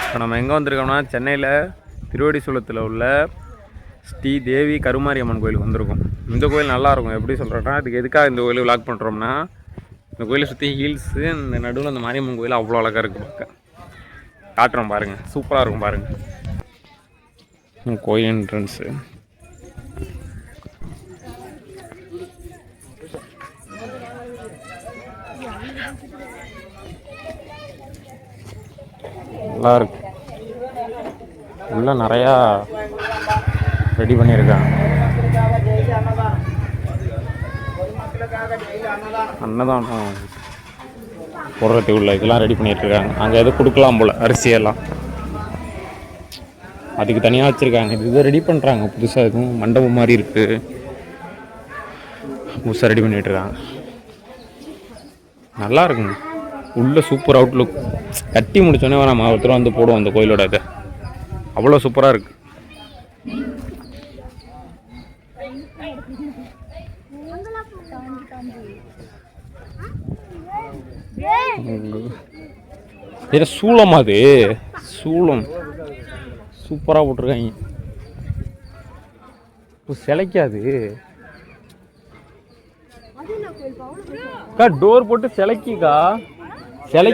இப்போ நம்ம எங்கே வந்திருக்கோம்னா சென்னையில் திருவடிசூலத்தில் உள்ள ஸ்ரீ தேவி கருமாரியம்மன் கோயிலுக்கு வந்திருக்கோம். இந்த கோயில் நல்லாயிருக்கும் எப்படி சொல்கிறேன்னா அதுக்கு எதுக்காக இந்த கோயில் விளாக் பண்ணுறோம்னா இந்த கோயிலை சுற்றி ஹீல்ஸு இந்த நடுவில் அந்த மாரியம்மன் கோயில் அவ்வளோ அழகாக இருக்குது பார்க்க. காட்டுறோம் பாருங்கள் சூப்பராக இருக்கும் பாருங்கள் கோயில் என்ட்ரன்ஸு நல்லா இருக்கு. உள்ள நிறையா ரெடி பண்ணியிருக்காங்க. அன்னதானம் போடுறதுக்கு உள்ள இதெல்லாம் ரெடி பண்ணியிருக்காங்க. அங்கே எதுவும் கொடுக்கலாம் போல் அரிசியெல்லாம் அதுக்கு தனியாக வச்சுருக்காங்க. இது இதை ரெடி பண்ணுறாங்க புதுசாக எதுவும் மண்டபம் மாதிரி இருக்குது புதுசாக ரெடி பண்ணிகிட்ருக்காங்க இருக்காங்க. நல்லா இருக்குங்க. உள்ள சூப்பர் அவுட்லுக் கட்டி முடிச்சோடனே நம்ம ஒருத்தர் வந்து போடுவோம் அந்த கோயிலோட இதை. அவ்வளோ சூப்பராக இருக்குது சூளம் அது. சூளம். சூப்பராக போட்டிருக்காங்க. இப்போ சிலைக்காது. அக்கா டோர் போட்டு சிலைக்கிக்கா. சிலை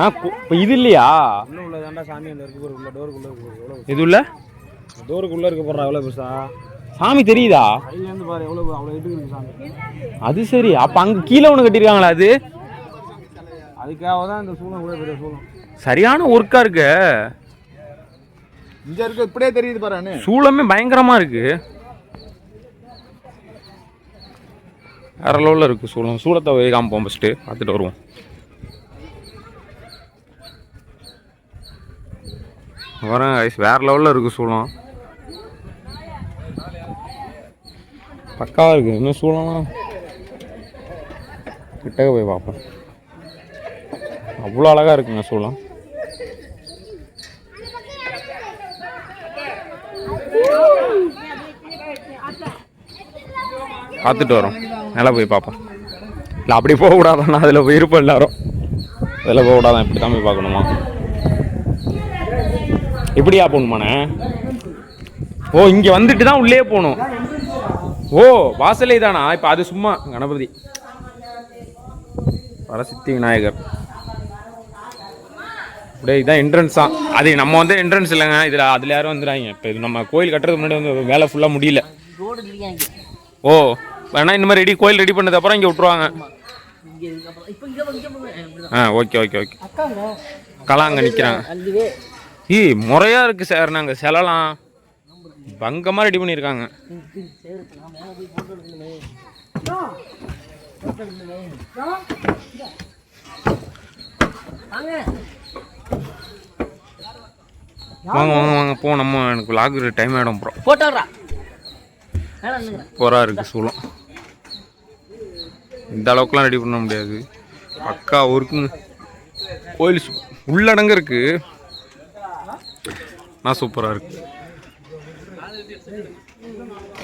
ஆ இப்போ இது இல்லையா? உள்ள உள்ளதாண்டா சாமி அந்த இருக்கு உள்ள டோருக்குள்ள இருக்கு இது உள்ள? டோருக்குள்ள இருக்கு போடுறா எவ்வளவு பெருசா? சாமி தெரியுதா? கையில இருந்து பாரு எவ்வளவு அவ்வளவு இதுக்கு இருக்கு சாமி. அது சரி. அப்போ அங்கே கீழே ஒன்று கட்டியிருக்காங்களா அது? அதுக்காக தான் இந்த சூளம் கூட பெரிய சூளம். சரியான ஒர்க்காக இருக்கு. இங்க இருக்க இப்படியே தெரியுது பாரு சூளமே பயங்கரமாக இருக்கு. வேற லெவலில் இருக்கு சூளம். சூளத்தை காமிப்போம் ஃபஸ்ட்டு பார்த்துட்டு வருவோம். வரேன் ஐஸ் வேறு லெவலில் இருக்குது சூளம். பக்காவாக இருக்குது இன்னும் சூளம்லாம் கிட்டக்க போய் பார்ப்போம். அவ்வளோ அழகாக இருக்குங்க சூளம். பார்த்துட்டு வரோம். மேலே போய் பார்ப்போம். இல்லை அப்படி போகக்கூடாதாண்ணா அதில் போய் இருப்போம் எல்லாரும். அதில் போகக்கூடாதான் இப்படி தான் போய் பார்க்கணுமா? இப்படியா போகணுமாண்ணே ஓ இங்கே வந்துட்டு தான் உள்ளே போகணும் ஓ வாசலே தானா இப்போ அது சும்மா கணபதி வரசித்தி விநாயகர் அப்படியே இதுதான் என்ட்ரன்ஸ் தான் அது நம்ம வந்து என்ட்ரன்ஸ் இல்லைங்க இதில் அதில் யாரும் வந்துடுறாங்க இப்போ இது நம்ம கோயில் கட்டுறதுக்கு முன்னாடி வந்து வேலை ஃபுல்லாக முடியல ஓ வேணா இந்த மாதிரி ரெடி கோயில் ரெடி பண்ணது அப்புறம் இங்கே விட்ருவாங்க ஆ ஓகே ஓகே ஓகே கலாங்க நிற்கிறாங்க ஈ முறையாக இருக்குது சார். நாங்கள் செலலாம். பங்கமாக ரெடி பண்ணியிருக்காங்க வாங்க வாங்க வாங்க. போ நம்ம எனக்கு லாகு டைம் ஆகிடும் அப்புறம் போட்டோறா. சூப்பராக இருக்குது சூளம். இந்த அளவுக்குலாம் ரெடி பண்ண முடியாது. பக்கா ஒர்க்குங்க கோயில் உள்ளடங்க இருக்கு. நான் சூப்பராக இருக்கு.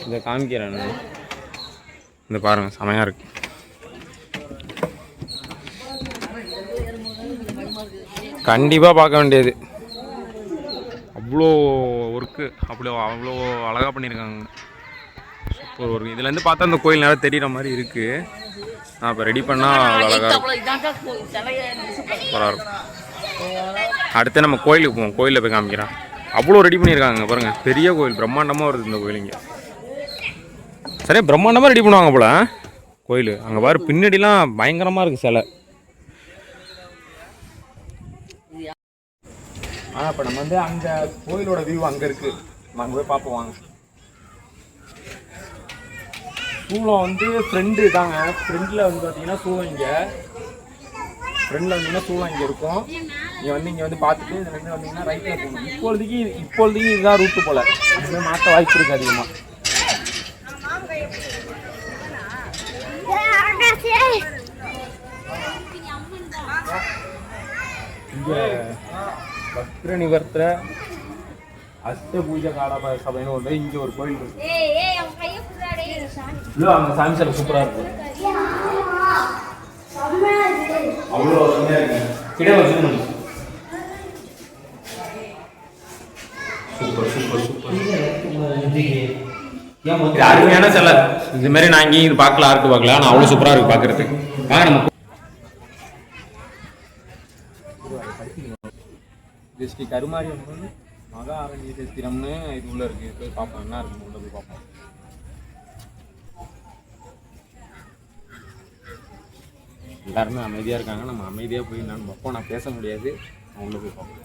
இதை காமிக்கிறேன் இந்த பாருங்கள் செமையாக இருக்கு. கண்டிப்பாக பார்க்க வேண்டியது. அவ்வளோ ஒர்க்கு அவ்வளோ அவ்வளோ அழகாக பண்ணியிருக்காங்க. சூப்பர் ஒர்க் இதுலேருந்து பார்த்தா அந்த கோயில் நல்லா தெரிகிற மாதிரி இருக்குது நான் இப்போ ரெடி பண்ணால் அவ்வளோ அழகாக இருக்கும் சூப்பராக இருக்கும் அடுத்து நம்ம கோயிலுக்கு போவோம். கோயிலில் போய் காமிக்கிறேன். அவ்வளோ ரெடி பண்ணியிருக்காங்க பாருங்கள் பெரிய கோயில் பிரம்மாண்டமாக வருது இந்த கோயில் இங்கே. சரியா பிரம்மாண்டமாக ரெடி பண்ணுவாங்க போல கோயில். அங்கே பாரு பின்னாடிலாம் பயங்கரமாக இருக்குது சிலை. ஆ இப்போ நம்ம வந்து அங்கே கோயிலோட வியூ அங்கே இருக்குது அங்கே போய் பார்ப்போம் வாங்க. சூளம் வந்து ஃப்ரெண்டு தாங்க ஃப்ரெண்டில் வந்து பார்த்தீங்கன்னா சூளம் இங்கே. ஃப்ரெண்டில் வந்தீங்கன்னா சூளம் இங்கே இருக்கும். நீங்கள் வந்து இங்கே வந்து பார்த்துட்டு இந்த ரெண்டு வந்தீங்கன்னா ரைட்டில் போகணும். இப்பொழுதைக்கு இப்பொழுதைக்கு இதுதான் ரூட்டு போல். இனிமேல் மாற்ற வாய்ப்பு இருக்குது அதிகமாக இங்கே பக்ர நிவர்த்தர அஷ்ட பூஜை கால சபைன்னு ஒன்று இங்கே ஒரு கோயில் இருக்கு. இல்லை அங்கே சாமி சிலை சூப்பராக இருக்கும் சூப்பர் சூப்பர் சூப்பர். இது அருமையான சிலை. இது மாதிரி நான் இங்கேயும் இது பார்க்கல ஆர்ட் பார்க்கல ஆனால் அவ்வளோ சூப்பராக இருக்கு பார்க்கறதுக்கு. வாங்க நம்ம ஸ்ரீ கருமாரி வந்து மகா ஆரண்ய சேத்திரம்னு இது உள்ள இருக்கு. போய் பார்ப்போம் என்ன இருக்கு உள்ள போய் பார்ப்போம். எல்லாருமே அமைதியாக இருக்காங்க. நம்ம அமைதியாக போய் நான் பார்ப்போம். நான் பேச முடியாது. நான் உள்ள போய் பார்ப்போம்.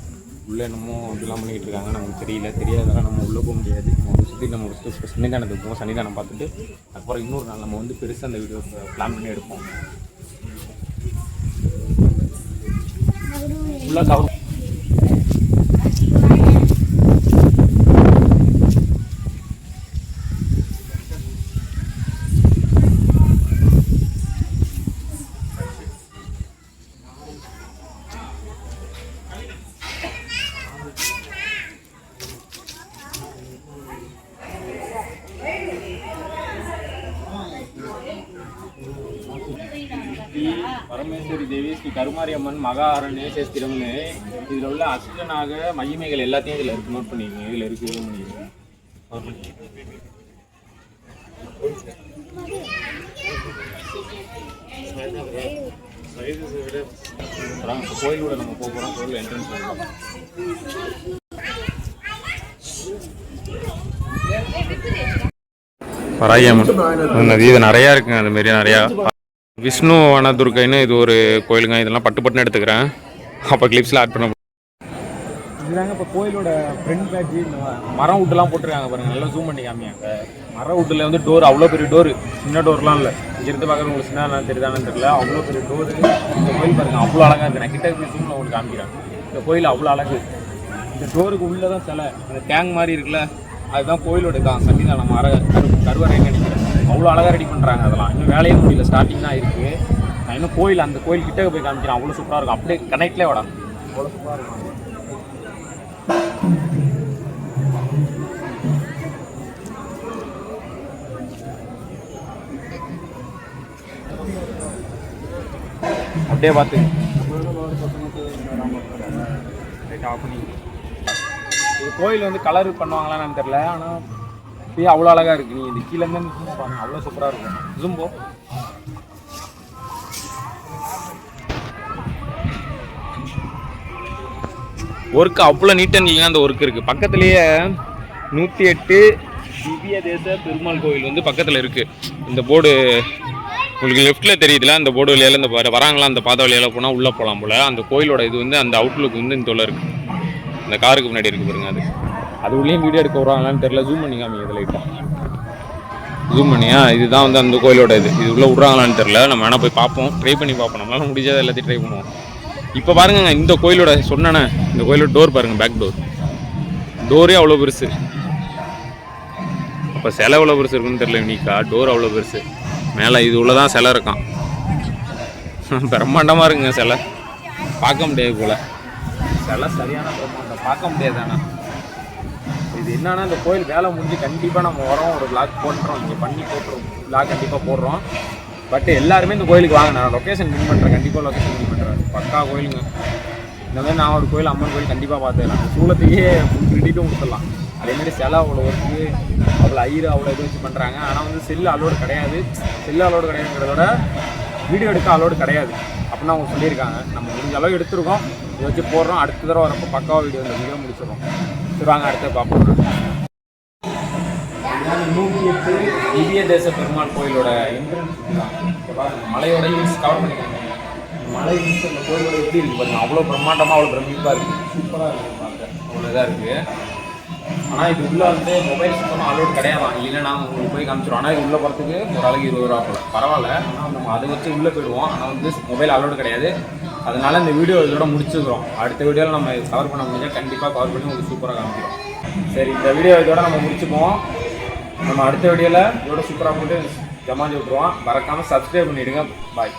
உள்ள என்னமோ இதெல்லாம் பண்ணிக்கிட்டு இருக்காங்க நமக்கு தெரியல. தெரியாதெல்லாம் நம்ம உள்ளே போக முடியாது. நம்ம சுற்றி நம்ம ஃபஸ்ட்டு சன்னிதானத்துக்கு போவோம். சன்னிதானம் பார்த்துட்டு அப்புறம் இன்னொரு நாள் நம்ம வந்து பெருசாக அந்த வீடியோ பிளான் பண்ணி எடுப்போம். ஃபுல்லாக கவர் பரமேஸ்வரி தேவி ஸ்ரீ கருமாரி அம்மன் மகா அரண்ய சேஸ்திரம்னு இதில் உள்ள அசுரனாக மகிமைகள் எல்லாத்தையும் இதில் இருக்கு. நோட் பண்ணிக்கங்க. இதில் இருக்கு இது பண்ணிக்கங்க. கோயிலோட நம்ம போக போகிறோம் கோயில் என்ட்ரன்ஸ் வரலாம் பராயம்மன் நதி இது நிறையா இருக்குங்க. அது மாரி நிறையா விஷ்ணு வனதுர்க்கைன்னு இது ஒரு கோயிலுங்க. இதெல்லாம் பட்டு பட்டுன்னு எடுத்துக்கிறேன். அப்போ கிளிப்ஸில் ஆட் பண்ண இதுதாங்க இப்போ கோயிலோட ஃப்ரண்ட் பேட்ச் மரம் வுட்டுலாம் போட்டிருக்காங்க பாருங்க. நல்லா ஜூம் பண்ணி காமியாங்க மரம் வுட்டில் வந்து டோர் அவ்வளோ பெரிய டோர் சின்ன டோர்லாம் இல்லை. இங்கிருந்து பார்க்குறது உங்களுக்கு சின்ன தெரியுதானு தெரியல. அவ்வளோ பெரிய டோர் இந்த கோயில் பாருங்க. அவ்வளோ அழகாக இருக்குது நான் கிட்ட போய் ஜூமில் உங்களுக்கு காமிக்கிறேன். இந்த கோயில் அவ்வளோ அழகு. இந்த டோருக்கு உள்ளே தான் சிலை. அந்த டேங்க் மாதிரி இருக்குல்ல. அதுதான் கோயிலோட தான் சன்னிதானம் மர கருவறை நினைக்கிறேன். அவ்வளோ அழகாக ரெடி பண்ணுறாங்க அதெல்லாம். இன்னும் வேலையே முடியல. ஸ்டார்டிங் தான் இருக்குது நான் இன்னும் கோயில் அந்த கோயில் கிட்டே போய் காமிக்கிறேன். அவ்வளோ சூப்பராக இருக்கும். அப்படியே கனெக்ட்லேயே விட. அவ்வளோ சூப்பராக இருக்கும். அப்படியே பார்த்து. ஒரு கோயில் வந்து கலர் பண்ணுவாங்களான்னு தெரியல. ஆனால் இப்பயே அவ்வளோ அழகாக இருக்குது நீங்கள் இந்த கீழே இருந்து ஜூம் பாருங்கள் அவ்வளோ சூப்பராக இருக்கும். ஜூம் போ. ஒர்க் அவ்வளோ நீட் அண்ட் அந்த ஒர்க் இருக்குது பக்கத்துலேயே நூற்றி எட்டு திவ்ய தேச பெருமாள் கோயில் வந்து பக்கத்தில் இருக்குது இந்த போர்டு உங்களுக்கு லெஃப்ட்டில் தெரியுதுல அந்த போர்டு வழியால் இந்த வராங்களா அந்த பாதை வழியால் போனால் உள்ளே போகலாம் போல். அந்த கோயிலோட இது வந்து அந்த அவுட்லுக் வந்து இந்த உள்ள இருக்குது அந்த காருக்கு முன்னாடி இருக்குது பாருங்க அது. அது உள்ளேயும் வீடியோ எடுக்க விட்றாங்களான்னு தெரியல. ஜூம் பண்ணி காமிங்க இதில் இப்போ ஜூம் பண்ணியா? இதுதான் வந்து அந்த கோயிலோட இது. இது உள்ள விட்றாங்களான்னு தெரியல. நம்ம வேணால் போய் பார்ப்போம். ட்ரை பண்ணி பார்ப்போம். நம்மளால முடிஞ்சதை எல்லாத்தையும் ட்ரை பண்ணுவோம். இப்போ பாருங்க இந்த கோயிலோட சொன்னேன்னே இந்த கோயிலோட டோர் பாருங்கள் பேக் டோர் டோரே அவ்வளோ பெருசு. அப்போ சிலை எவ்வளோ பெருசு இருக்குன்னு தெரியல யூனிக்கா. டோர் அவ்வளோ பெருசு. மேலே இது உள்ள தான் சிலை இருக்கான். பிரம்மாண்டமாக இருக்குங்க சிலை. பார்க்க முடியாது போல். சிலை சரியான பிரம்மாண்டம் பார்க்க முடியாது ஆனால் இது என்னன்னா இந்த கோயில் வேலை முடிஞ்சு கண்டிப்பாக நம்ம வரோம். ஒரு vlog போட்டுறோம். இங்கே பண்ணி போட்டுரும் vlog கண்டிப்பாக போடுறோம். பட் எல்லாருமே இந்த கோயிலுக்கு வாங்க. நான் லொக்கேஷன் பின் பண்ணுறேன் கண்டிப்பாக லொக்கேஷன் பின் பண்ணுறேன் பக்கா கோயிலுங்க. இந்த மாதிரி நான் ஒரு கோயில் அம்மன் கோயில் கண்டிப்பாக பார்த்துக்கலாம். சூளத்தையே கிரெடிட்டும் கொடுத்துடலாம். அதேமாதிரி சிலை அவ்வளோ ஒர்க்கு அவ்வளோ ஐயர் அவ்வளோ இது வச்சு பண்ணுறாங்க ஆனால் வந்து செல்லு அலோடு கிடையாது. செல்லு அலோடு கிடையாதுங்கிறதோட வீடியோ எடுக்க அலோடு கிடையாது. அப்படின்னு அவங்க சொல்லியிருக்காங்க. நம்ம முடிஞ்ச அளவு எடுத்திருக்கோம். இதை வச்சு போடுறோம். அடுத்த தடவை வரப்போ பக்காவாக வீடியோ இந்த வீடியோ முடிச்சிடுறோம். சரி வாங்க அடுத்து பார்ப்போம். நூற்றி எட்டு திவ்ய தேச பெருமாள் கோயிலோட என்ட்ரன்ஸ் மலையோட ஹில்ஸ் கவர் பண்ணிருக்காங்க மலை ஹில்ஸ் அந்த கோயிலோட எப்படி இருக்கு பாருங்க அவ்வளோ பிரம்மாண்டமாக அவ்வளோ பிரமிப்பாக இருக்கு. சூப்பராக இருக்கு பார்க்க. அவ்வளோ இதாக இருக்கு. ஆனால் இது உள்ளே வந்து மொபைல் சுத்தமாக அலோட் கிடையாது? இல்லைன்னா நாங்கள் உங்களுக்கு போய் காமிச்சிடுவோம் ஆனால் இது உள்ளே போகிறதுக்கு ஒரு ஆளுக்கு இருபது ரூபா போகலாம் பரவாயில்ல. ஆனால் நம்ம அதை வச்சு உள்ளே போயிடுவோம். ஆனால் வந்து மொபைல் அலோடு கிடையாது. அதனால் இந்த வீடியோ இதோட முடிச்சுக்கிறோம். அடுத்த வீடியோவில் நம்ம கவர் பண்ண முடிஞ்சால் கண்டிப்பாக கவர் பண்ணி உங்களுக்கு சூப்பராக காமிக்கிறோம். சரி இந்த வீடியோ இதோட நம்ம முடிச்சுப்போம் நம்ம அடுத்த வீடியோவில் இதோட சூப்பராக போட்டு ஜமாஞ்சி விட்ருவோம் மறக்காமல் சப்ஸ்கிரைப் பண்ணிவிடுங்க பாய்